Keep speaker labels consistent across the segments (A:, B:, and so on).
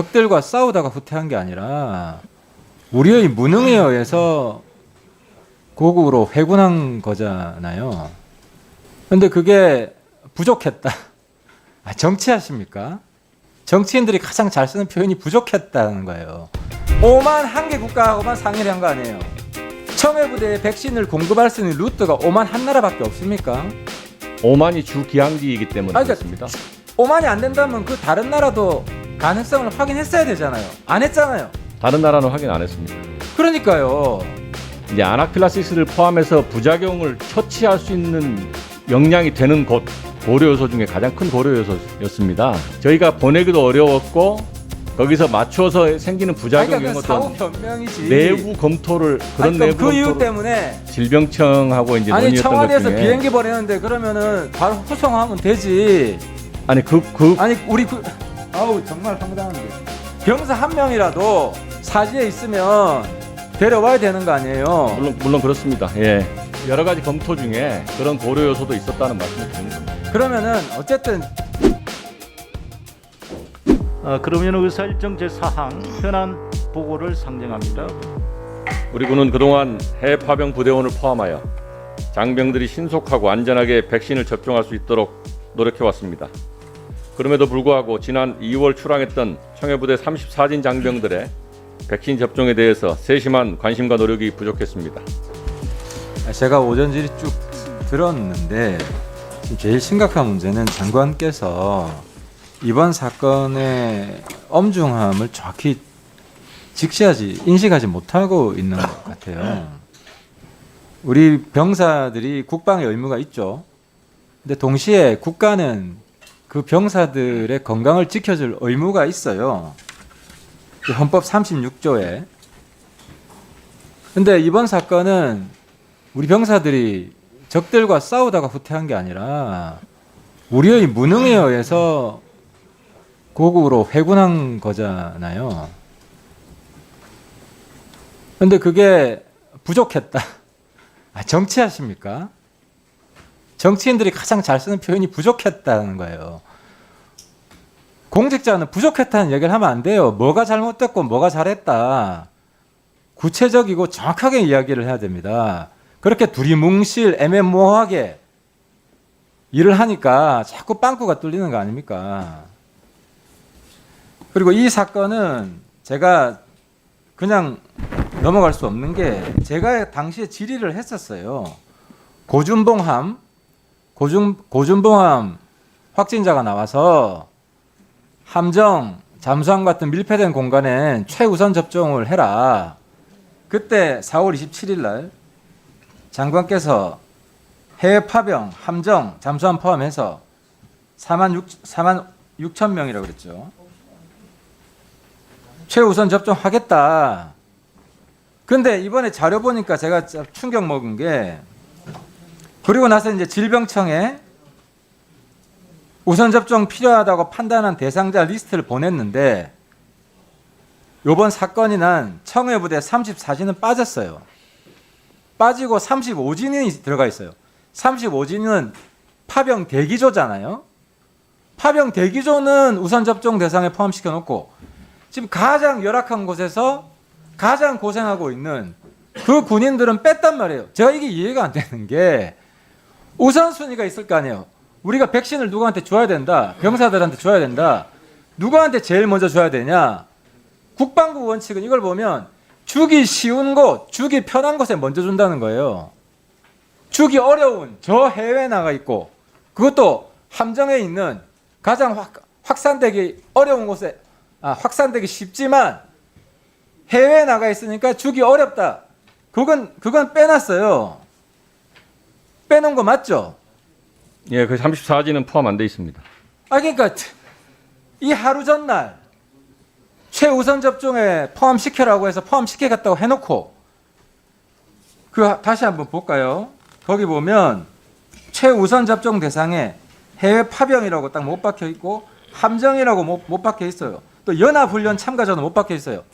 A: 적들과 싸우다가 후퇴한 게 아니라 우리의 무능에 의해서 고국으로 회군한 거잖아요. 근데 그게 부족했다. 아, 정치하십니까? 정치인들이 가장 잘 쓰는 표현이 부족했다는 거예요. 오만 한 개 국가하고만 상의를 한 거 아니에요. 청해 부대에 백신을 공급할 수 있는 루트가 오만 한 나라밖에 없습니까?
B: 오만이 주 기항지이기 때문에
A: 아니, 그러니까
B: 그렇습니다.
A: 오만이 안 된다면 그 다른 나라도 가능성을 확인했어야 되잖아요. 안 했잖아요.
B: 다른 나라는 확인 안 했습니다.
A: 그러니까요.
B: 이제 아나필라시스를 포함해서 부작용을 처치할 수 있는 역량이 되는 곳 고려 요소 중에 가장 큰 고려 요소였습니다. 저희가 보내기도 어려웠고 거기서 맞춰서 생기는 부작용
A: 그러니까
B: 이런
A: 그 사후
B: 것도
A: 변명이지.
B: 내부 검토를 그런
A: 아니, 그럼
B: 내부
A: 그 이유
B: 검토를
A: 때문에
B: 질병청하고 이제
A: 아니
B: 논의했던 것
A: 청와대에서
B: 중에
A: 비행기 보내는데 그러면은 바로 후송하면 되지.
B: 아니 그그
A: 아니 우리 그 아우 정말 황당한데 병사 한 명이라도 사지에 있으면 데려와야 되는 거 아니에요.
B: 물론 물론 그렇습니다. 예. 여러 가지 검토 중에 그런 고려 요소도 있었다는 말씀을 드리는 겁니다.
A: 그러면은 어쨌든
C: 어, 그러면 의사일정 제4항 현안 보고를 상정합니다.
B: 우리 군은 그동안 해외 파병 부대원을 포함하여 장병들이 신속하고 안전하게 백신을 접종할 수 있도록 노력해 왔습니다. 그럼에도 불구하고 지난 2월 출항했던 청해부대 34진 장병들의 백신 접종에 대해서 세심한 관심과 노력이 부족했습니다.
A: 제가 오전 질의 쭉 들었는데 제일 심각한 문제는 장관께서 이번 사건의 엄중함을 정확히 직시하지 인식하지 못하고 있는 것 같아요. 우리 병사들이 국방의 의무가 있죠. 근데 동시에 국가는 그 병사들의 건강을 지켜줄 의무가 있어요. 그 헌법 36조에. 근데 이번 사건은 우리 병사들이 적들과 싸우다가 후퇴한 게 아니라 우리의 무능에 의해서 고국으로 회군한 거잖아요. 근데 그게 부족했다. 아, 정치하십니까? 정치인들이 가장 잘 쓰는 표현이 부족했다는 거예요. 공직자는 부족했다는 얘기를 하면 안 돼요. 뭐가 잘못됐고 뭐가 잘했다. 구체적이고 정확하게 이야기를 해야 됩니다. 그렇게 두리뭉실 애매모호하게 일을 하니까 자꾸 빵꾸가 뚫리는 거 아닙니까? 그리고 이 사건은 제가 그냥 넘어갈 수 없는 게 제가 당시에 질의를 했었어요. 고준봉함, 고준, 고준봉함 확진자가 나와서 함정, 잠수함 같은 밀폐된 공간엔 최우선 접종을 해라. 그때 4월 27일 날 장관께서 해외 파병, 함정, 잠수함 포함해서 4만 6, 4만 6천 명이라고 그랬죠. 최우선 접종하겠다. 근데 이번에 자료 보니까 제가 참 충격 먹은 게 그리고 나서 이제 질병청에 우선 접종 필요하다고 판단한 대상자 리스트를 보냈는데 요번 사건이 난 청해부대 34진은 빠졌어요. 빠지고 35진이 들어가 있어요. 35진은 파병 대기조잖아요. 파병 대기조는 우선 접종 대상에 포함시켜 놓고 지금 가장 열악한 곳에서 가장 고생하고 있는 그 군인들은 뺐단 말이에요. 제가 이게 이해가 안 되는 게 우선순위가 있을 거 아니에요. 우리가 백신을 누구한테 줘야 된다. 병사들한테 줘야 된다. 누구한테 제일 먼저 줘야 되냐? 국방부 원칙은 이걸 보면 주기 쉬운 곳, 주기 편한 곳에 먼저 준다는 거예요. 주기 어려운 저 해외에 나가 있고 그것도 함정에 있는 가장 확, 확산되기 어려운 곳에 아, 확산되기 쉽지만 해외에 나가 있으니까 주기 어렵다. 그건 그건 빼놨어요. 빼놓은 거 맞죠?
B: 예, 그 34진은 포함 안 돼 있습니다.
A: 아 그러니까 이 하루 전날 최우선 접종에 포함시켜라고 해서 포함시켜갔다고 해놓고 그 다시 한번 볼까요? 거기 보면 최우선 접종 대상에 해외 파병이라고 딱 못 박혀 있고 함정이라고 못, 못 박혀 있어요. 또 연합훈련 참가자도 못 박혀 있어요.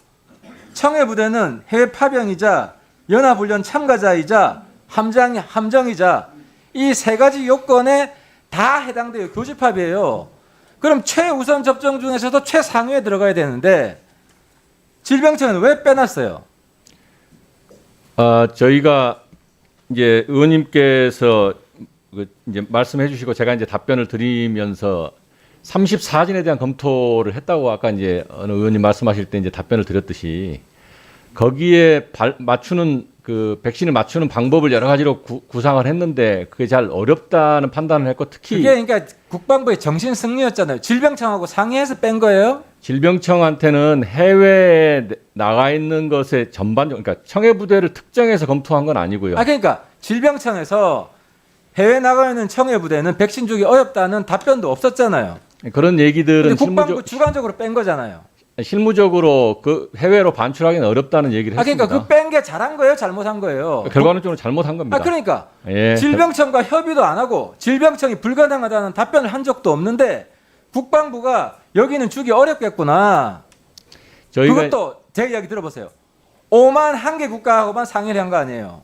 A: 청해 부대는 해외 파병이자 연합훈련 참가자이자 함장 함정이자 이 세 가지 요건에 다 해당돼요. 교집합이에요. 그럼 최우선 접종 중에서도 최상위에 들어가야 되는데 질병청은 왜 빼놨어요?
B: 아, 저희가 이제 의원님께서 그 이제 말씀해 주시고 제가 이제 답변을 드리면서 34진에 대한 검토를 했다고 아까 이제 어느 의원님 말씀하실 때 이제 답변을 드렸듯이 거기에 발, 맞추는 그 백신을 맞추는 방법을 여러 가지로 구, 구상을 했는데 그게 잘 어렵다는 판단을 했고 특히
A: 그게 그러니까 국방부의 정신 승리였잖아요. 질병청하고 상의해서 뺀 거예요.
B: 질병청한테는 해외에 나가 있는 것에 전반적 그러니까 청해 부대를 특정해서 검토한 건 아니고요.
A: 아 그러니까 질병청에서 해외 나가 있는 청해 부대는 백신 주기 어렵다는 답변도 없었잖아요.
B: 그런 얘기들은
A: 국방부
B: 실무적,
A: 주관적으로 뺀 거잖아요.
B: 실무적으로 그 해외로 반출하기는 어렵다는 얘기를
A: 아 그러니까
B: 했습니다.
A: 그뺀 게 잘한 거예요, 잘못한 거예요.
B: 결과론적으로 잘못한 겁니다.
A: 아 그러니까
B: 예.
A: 질병청과 협의도 안 하고 질병청이 불가능하다는 답변을 한 적도 없는데 국방부가 여기는 주기 어렵겠구나.
B: 저희가
A: 그것도 제 이야기 들어보세요. 5만 한 개 국가하고만 상의를 한 거 아니에요.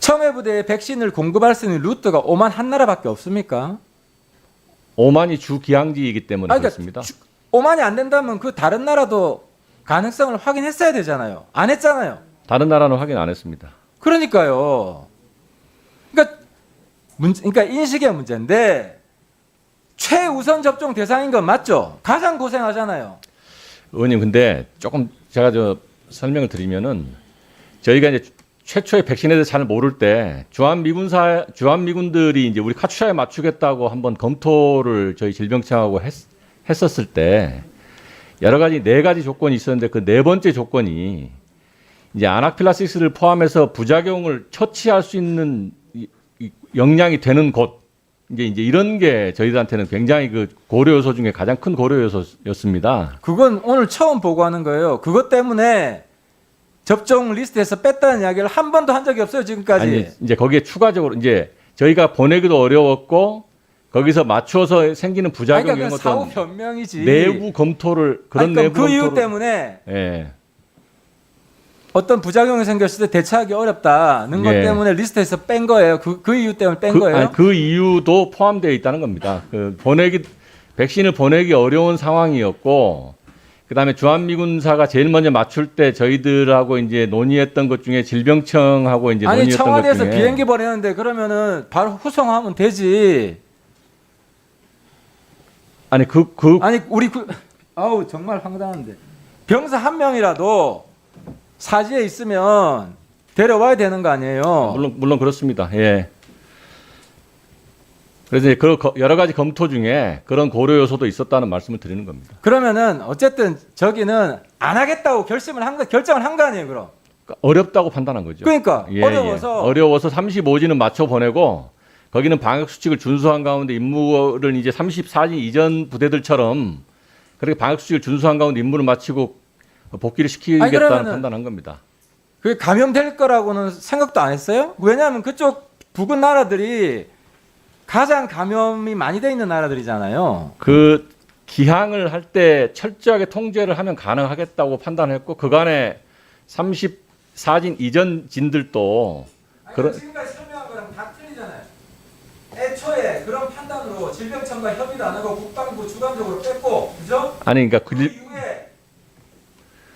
A: 청해부대에 백신을 공급할 수 있는 루트가 5만 한 나라밖에 없습니까?
B: 오만이 주 기항지이기 때문에
A: 아니,
B: 그렇습니다.
A: 5만이 안 된다면 그 다른 나라도 가능성을 확인했어야 되잖아요. 안 했잖아요.
B: 다른 나라는 확인 안 했습니다.
A: 그러니까요. 그러니까 문제, 그러니까 인식의 문제인데 최우선 접종 대상인 건 맞죠? 가장 고생하잖아요.
B: 의원님 근데 조금 제가 저 설명을 드리면은 저희가 이제 최초의 백신에 대해서 잘 모를 때 주한 미군사 주한 미군들이 이제 우리 카투샤에 맞추겠다고 한번 검토를 저희 질병청하고 했, 했었을 때 여러 가지 네 가지 조건이 있었는데 그 네 번째 조건이 이제 아나필라시스를 포함해서 부작용을 처치할 수 있는 이- 이 역량이 되는 곳 이제 이제 이런 게 저희들한테는 굉장히 그 고려 요소 중에 가장 큰 고려 요소였습니다.
A: 그건 오늘 처음 보고하는 거예요. 그것 때문에 접종 리스트에서 뺐다는 이야기를 한 번도 한 적이 없어요 지금까지.
B: 아니 이제 거기에 추가적으로 이제 저희가 보내기도 어려웠고 거기서 맞춰서 생기는 부작용
A: 그러니까
B: 이런
A: 그 사후
B: 것도
A: 변명이지.
B: 내부 검토를 그런
A: 아니, 그럼
B: 내부
A: 그 이유
B: 검토를
A: 때문에
B: 예.
A: 어떤 부작용이 생겼을 때 대처하기 어렵다는 것
B: 예.
A: 때문에 리스트에서 뺀 거예요. 그, 그 이유 때문에 뺀
B: 그,
A: 거예요.
B: 아니, 그 이유도 포함되어 있다는 겁니다. 그 보내기 백신을 보내기 어려운 상황이었고 그다음에 주한미군사가 제일 먼저 맞출 때 저희들하고 이제 논의했던 것 중에 질병청하고 이제
A: 아니
B: 논의했던 것
A: 청와대에서 비행기 보내는데 그러면은 바로 후송하면 되지.
B: 아니 그 그
A: 아니 우리 그 아우 정말 황당한데 병사 한 명이라도 사지에 있으면 데려와야 되는 거 아니에요.
B: 물론 물론 그렇습니다. 예. 그래서 이제 그 거- 여러 가지 검토 중에 그런 고려 요소도 있었다는 말씀을 드리는 겁니다.
A: 그러면은 어쨌든 저기는 안 하겠다고 결심을 한 거, 결정을 한 거 아니에요, 그럼.
B: 그러니까 어렵다고 판단한 거죠.
A: 그러니까
B: 예,
A: 어려워서
B: 예. 어려워서 35지는 맞춰 보내고 거기는 방역 수칙을 준수한 가운데 임무를 이제 34지 이전 부대들처럼 그렇게 방역 수칙을 준수한 가운데 임무를 마치고 복귀를 시키겠다는 판단한 겁니다.
A: 그게 감염될 거라고는 생각도 안 했어요? 왜냐하면 그쪽 북은 나라들이 가장 감염이 많이 돼 있는 나라들이잖아요.
B: 그 기항을 할 때 철저하게 통제를 하면 가능하겠다고 판단했고 그간에 34진 이전 진들도 그런-
A: 지금까지 설명한 거랑 다 틀리잖아요. 애초에 그런 판단으로 질병청과 협의도 안 하고 국방부 주관적으로 뺐고, 그죠?
B: 아니 그러니까
A: 그
B: 그,
A: 이후에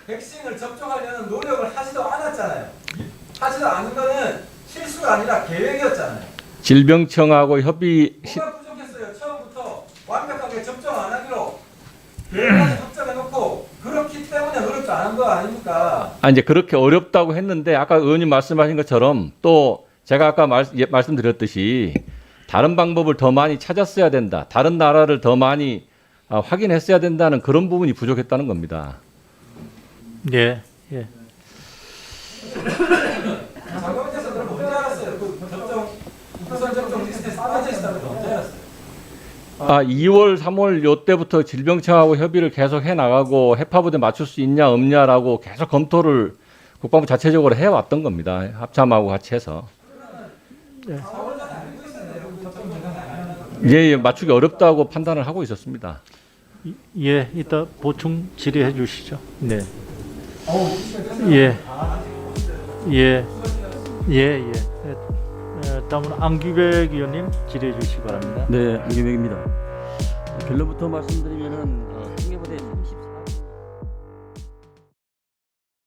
A: 백신을 접종하려는 노력을 하지도 않았잖아요. 하지도 않은 거는 실수가 아니라 계획이었잖아요.
B: 질병청하고 협의 시-
A: 뭐가 부족했어요? 처음부터 완벽하게 접종 안 하기로 그렇기 때문에 거 아닙니까?
B: 아 이제 그렇게 어렵다고 했는데 아까 의원님 말씀하신 것처럼 또 제가 아까 말, 예, 말씀드렸듯이 다른 방법을 더 많이 찾았어야 된다. 다른 나라를 더 많이 아, 확인했어야 된다는 그런 부분이 부족했다는 겁니다.
C: 예. 예.
A: 장관께서 그럼 언제 알았어요? 그 접종 우선 접종 리스트에 빠져 있다는 거 언제 알았어요?
B: 아, 2월, 3월 요 때부터 질병청하고 협의를 계속 해 나가고 해파부대 맞출 수 있냐 없냐라고 계속 검토를 국방부 자체적으로 해 왔던 겁니다. 합참하고 같이 해서. 예, 예, 맞추기 어렵다고 판단을 하고 있었습니다.
C: 이- 예, 이따 보충 질의해 주시죠. 네. 예. 예. 예, 예. 예, 어, 다음은 안규백 의원님 질의해 주시기 바랍니다.
D: 네, 안기백입니다. 결론부터 34